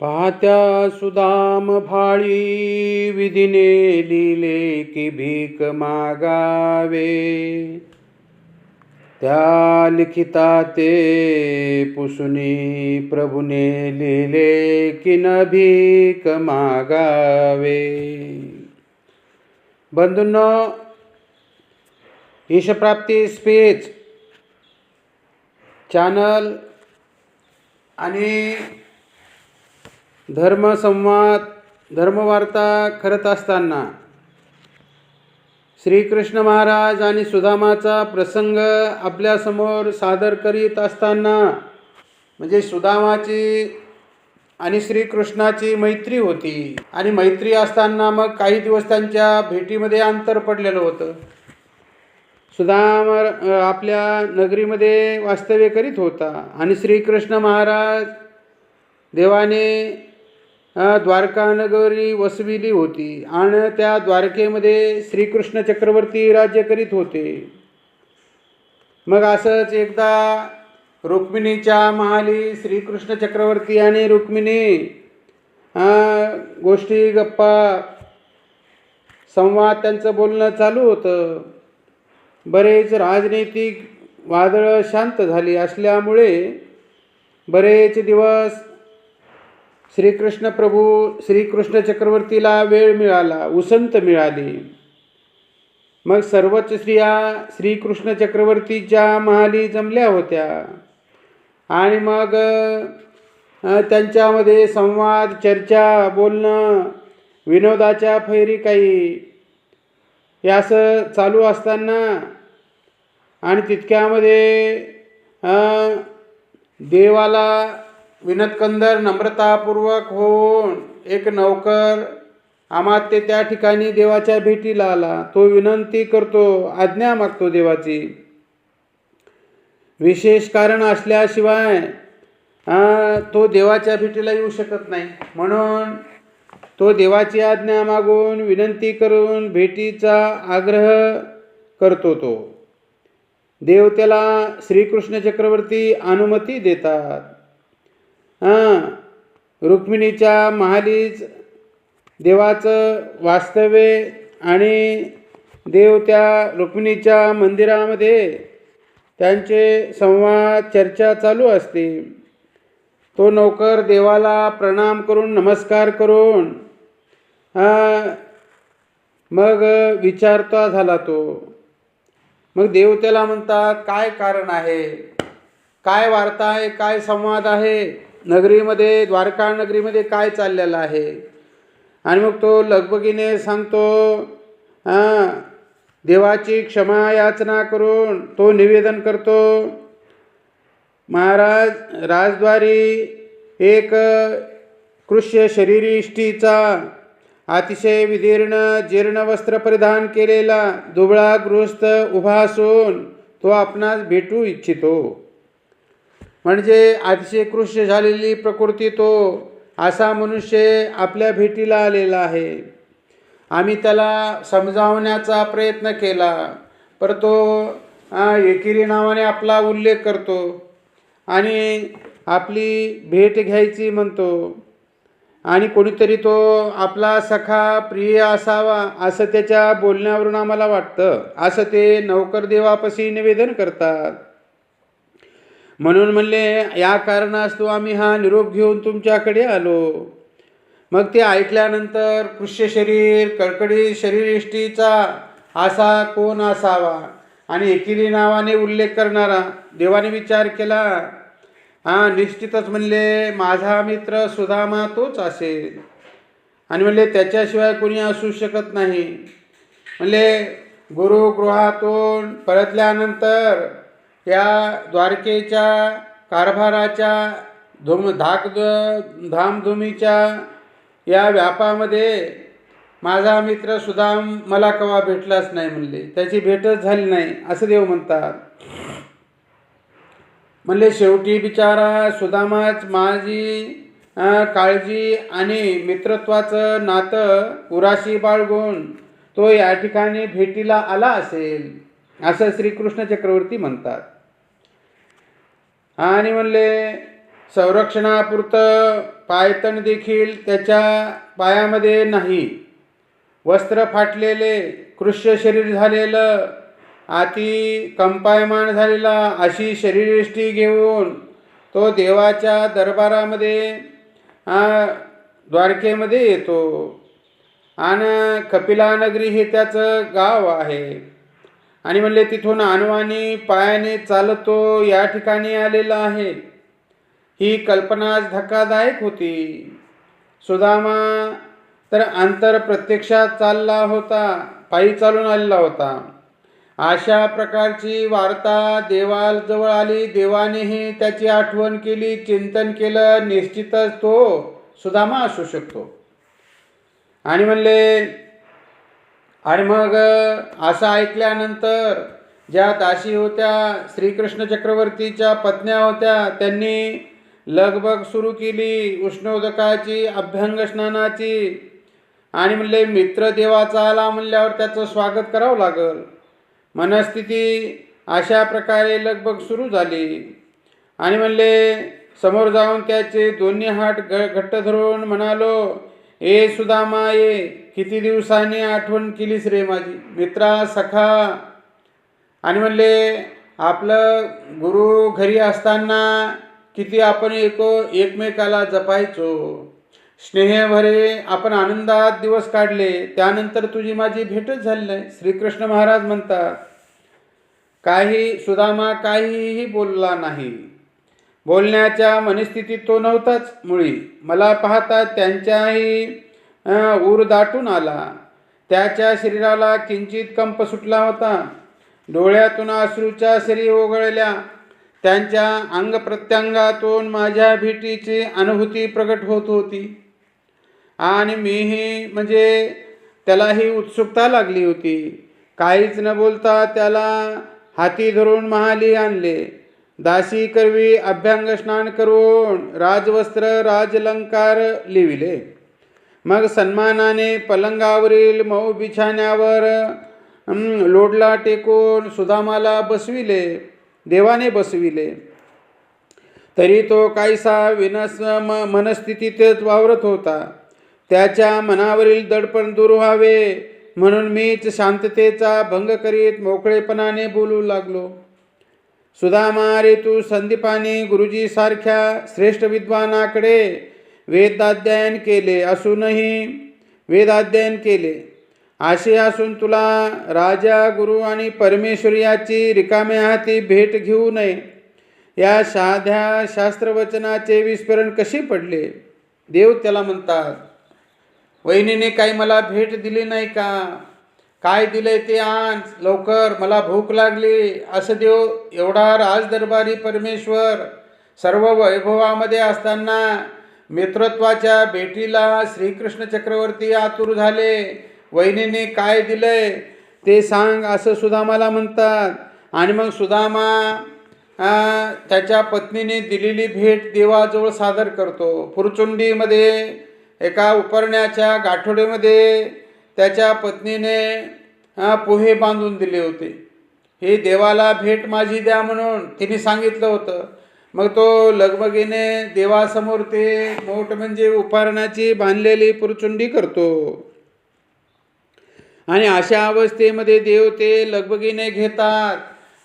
पाहत्या सुदाम भाळी विधिने लिहिले की भीक मागावे. त्या लिखिता ते पुसुनी प्रभुने लिहिले की न भीक मागावे. बंधूंनो ईशप्राप्ती स्पीच चॅनल आणि धर्मसंवाद धर्मवार्ता करत असताना श्रीकृष्ण महाराज आणि सुदामाचा प्रसंग आपल्यासमोर सादर करीत असताना म्हणजे सुदामाची आणि श्रीकृष्णाची मैत्री होती. आणि मैत्री असताना मग काही दिवस त्यांच्या भेटीमध्ये अंतर पडलेलं होतं. सुदाम आपल्या नगरीमध्ये वास्तव्य करीत होता. आणि श्रीकृष्ण महाराज देवाने द्वारकानगरी वसविली होती आणि त्या द्वारकेमध्ये श्रीकृष्ण चक्रवर्ती राज्य करीत होते. मग असंच एकदा रुक्मिणीच्या महाली श्रीकृष्ण चक्रवर्ती आणि रुक्मिणी गोष्टी गप्पा संवाद त्यांचं बोलणं चालू होतं. बरेच राजनैतिक वादळं शांत झाली असल्यामुळे बरेच दिवस श्रीकृष्ण प्रभू श्रीकृष्ण चक्रवर्तीला वेळ मिळाला उसंत मिळाली. मग सर्वच स्त्रिया श्रीकृष्ण चक्रवर्तीच्या महाली जमल्या होत्या. आणि मग त्यांच्यामध्ये संवाद चर्चा बोलणं विनोदाच्या फैरी काही. हे असं चालू असताना आणि तितक्यामध्ये देवाला विनतकंदर नम्रतापूर्वक होऊन एक नौकर अमात्य त्या ठिकाणी देवाच्या भेटीला आला. तो विनंती करतो आज्ञा मागतो देवाची. विशेष कारण असल्याशिवाय तो देवाच्या भेटीला येऊ शकत नाही. म्हणून तो देवाची आज्ञा मागून विनंती करून भेटीचा आग्रह करतो तो. देव त्याला श्रीकृष्ण चक्रवर्ती अनुमती देतात. हां. रुक्मिणीच्या महालीच देवाचं वास्तव्य आणि देव त्या रुक्मिणीच्या मंदिरामध्ये त्यांचे संवाद चर्चा चालू असते. तो नोकर देवाला प्रणाम करून नमस्कार करून मग विचारता झाला तो. मग देवतेला म्हणतात काय कारण आहे? काय वार्ता आहे? काय संवाद आहे? नगरीमध्ये द्वारका नगरीमध्ये काय चाललेलं आहे? आणि मग तो लगबगीने सांगतो हां देवाची क्षमा याचना करून तो निवेदन करतो. महाराज राजद्वारी एक कृष्य शरीरिष्टीचा अतिशय विदीर्ण जीर्ण वस्त्र परिधान केलेला दुबळा गृहस्थ उभा असून तो आपणास भेटू इच्छितो. म्हणजे अतिशय कृष्य झालेली प्रकृती तो असा मनुष्य आपल्या भेटीला आलेला आहे. आम्ही त्याला समजावण्याचा प्रयत्न केला पर तो एकेरी नावाने आपला उल्लेख करतो आणि आपली भेट घ्यायची म्हणतो. आणि कोणीतरी तो आपला सखा प्रिय असावा असं त्याच्या बोलण्यावरून आम्हाला वाटतं. असं ते नौकरदेवापाशी निवेदन करतात. म्हणून म्हणले या कारणास्तव आम्ही हा निरोप घेऊन तुमच्याकडे आलो. मग ते ऐकल्यानंतर कृष्य शरीर कडकडी शरीरिष्टीचा असा कोण असावा आणि एकिरी नावाने उल्लेख करणारा देवाने विचार केला हा निश्चितच म्हणले माझा मित्र सुदामा तोच असेल. आणि म्हणले त्याच्याशिवाय कोणी असू शकत नाही. म्हणले गुरुगृहातून परतल्यानंतर या द्वारकेच्या कारभाराच्या धूम धाक धामधुमीच्या या व्यापामध्ये माझा मित्र सुदाम मला कवा भेटलाच नाही म्हणले. त्याची भेटच झाली नाही असं देव म्हणतात. म्हणले शेवटी बिचारा सुदामाच माझी काळजी आणि मित्रत्वाचं नातं उराशी बाळगून तो या ठिकाणी भेटीला आला असेल असं श्रीकृष्ण चक्रवर्ती म्हणतात. आणि म्हणले संरक्षणापुरतं पायतण देखील त्याच्या पायामध्ये नाही. वस्त्र फाटलेले कृष्य शरीर झालेलं अति कंपायमान झालेला अशी शरीरयष्टी घेऊन तो देवाच्या दरबारामध्ये द्वारकेमध्ये येतो. आणि कपिलानगरी हे त्याचं गाव आहे. आणि म्हणले तिथून अनवानी पायाने चालतो या ठिकाणी आलेला आहे. ही कल्पनाच धक्कादायक होती. सुदामा तर अंतर प्रत्यक्षात चालला होता पायी चालून आलेला होता. अशा प्रकारची वार्ता देवाजवळ आली. देवानेही त्याची आठवण केली चिंतन केलं. निश्चितच तो सुदामा असू शकतो. आणि म्हणले आणि मग असं ऐकल्यानंतर ज्या दाशी होत्या श्रीकृष्ण चक्रवर्तीच्या पत्न्या होत्या त्यांनी लगबग सुरू केली उष्णोदकाची अभ्यंग स्नानाची. आणि म्हणले मित्र देवाचा आला म्हणल्यावर त्याचं स्वागत करावं लागल. मनस्थिती अशा प्रकारे लगबग सुरू झाली. आणि म्हणले समोर जाऊन त्याचे दोन्ही हात ग घट्ट धरून म्हणालो ए सुदामा ये किती दिवसांनी आठवण केलीस रे माझी? मित्रा सखा. आणि म्हणले आपलं गुरु घरी असताना किती आपण एको एकमेकाला जपायचो. स्नेहभरे आपण आनंदात दिवस काढले. त्यानंतर तुझी माझी भेटच झाली नाही. श्रीकृष्ण महाराज म्हणतात काही सुदामा काहीही बोलला नाही. बोलण्याच्या मनस्थितीत तो नव्हताच मुळी. मला पाहता त्यांच्याही ऊर दाटून आला. त्याच्या शरीराला किंचित कंप सुटला होता. डोळ्यातून अश्रूच्या शरी ओघळल्या. त्यांच्या अंग प्रत्यंगातून माझ्या भेटीची अनुभूती प्रकट होत होती. आणि मीही म्हणजे त्यालाही उत्सुकता लागली होती. काहीच न बोलता त्याला हाती धरून महाली आणले. दासी करवी अभ्यंग स्नान करून राजवस्त्र राजलंकार लिविले मग सन्मानाने पलंगावरील मऊ बिछाण्यावर लोडला टेकून सुदामाला बसविले देवाने बसविले. तरी तो काहीसा विनस म मनस्थितीतच वावरत होता. त्याच्या मनावरील दडपण दूर व्हावे म्हणून मीच शांततेचा भंग करीत मोकळेपणाने बोलू लागलो. सुदामा रे तू संदीपाने गुरुजीसारख्या श्रेष्ठ विद्वानाकडे वेदाध्ययन केले असूनही वेदाध्ययन केले. असे असून तुला राजा गुरु आणि परमेश्वर याची रिकाम्या हाती भेट घेऊ नये. या साध्या शास्त्रवचनाचे विस्मरण कसे पडले? देव त्याला म्हणतात वहिनीने काही मला भेट दिली नाही का? काय दिलंय ते आण. लवकर मला भूक लागली. असं देव एवढा राजदरबारी परमेश्वर सर्व वैभवामध्ये असताना मित्रत्वाच्या भेटीला श्रीकृष्ण चक्रवर्ती आतुर झाले. वहिनीने काय दिलंय ते सांग असं सुदामाला म्हणतात. आणि मग सुदामा त्याच्या पत्नीने दिलेली भेट देवाजवळ सादर करतो. पुरचुंडीमध्ये एका उपरण्याच्या गाठोडीमध्ये त्याच्या पत्नीने पोहे बांधून दिले होते. हे देवाला भेट माझी द्या म्हणून तिने सांगितलं होतं. मग तो लगबगीने देवासमोर ते मोठ म्हणजे उपारणाची बांधलेली पुरचुंडी करतो. आणि अशा अवस्थेमध्ये देव ते लगबगीने घेतात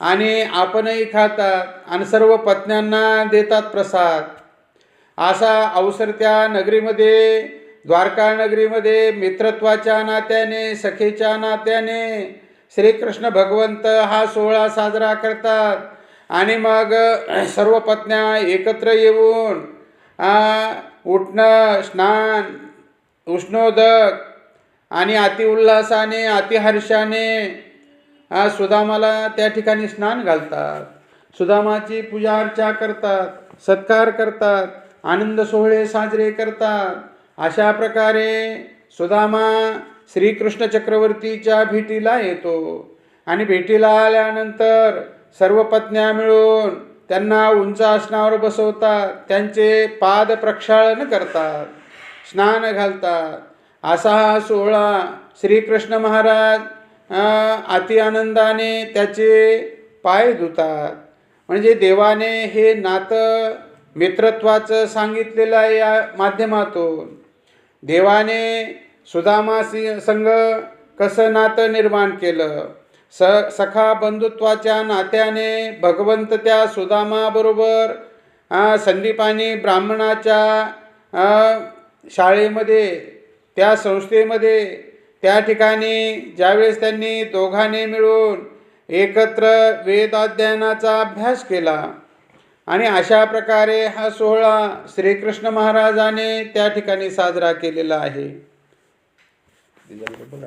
आणि आपणही खातात आणि सर्व पत्न्यांना देतात प्रसाद. असा अवसर त्या नगरीमध्ये द्वारका नगरीमध्ये मित्रत्वाच्या नात्याने सखेच्या नात्याने श्रीकृष्ण भगवंत हा सोहळा साजरा करतात. आणि मग सर्व पत्न्या एकत्र येऊन उठणं स्नान उष्णोदक आणि अतिउल्हासाने अतिहर्षाने सुदामाला त्या ठिकाणी स्नान घालतात. सुदामाची पूजा अर्चा करतात सत्कार करतात आनंद सोहळे साजरे करतात. अशा प्रकारे सुदामा श्रीकृष्ण चक्रवर्तीच्या भेटीला येतो. आणि भेटीला आल्यानंतर सर्व पत्न्या मिळून त्यांना उंच आसनावर बसवतात. त्यांचे पाद प्रक्षाळन करतात. स्नान घालतात. असा हा सोहळा श्रीकृष्ण महाराज अति आनंदाने त्याचे पाय धुतात. म्हणजे देवाने हे नातं मित्रत्वाचं सांगितलेलं आहे या माध्यमातून. देवाने सुदामा सिंह संघ कसं नातं निर्माण केलं? स सखा बंधुत्वाच्या नात्याने भगवंत त्या सुदामाबरोबर संदीपानी ब्राह्मणाच्या शाळेमध्ये त्या संस्थेमध्ये त्या ठिकाणी ज्यावेळेस त्यांनी दोघांनी मिळून एकत्र वेदाध्ययनाचा अभ्यास केला आणि अशा प्रकारे हा सोहळा श्रीकृष्ण महाराजाने त्या ठिकाणी साजरा केलेला आहे. बोला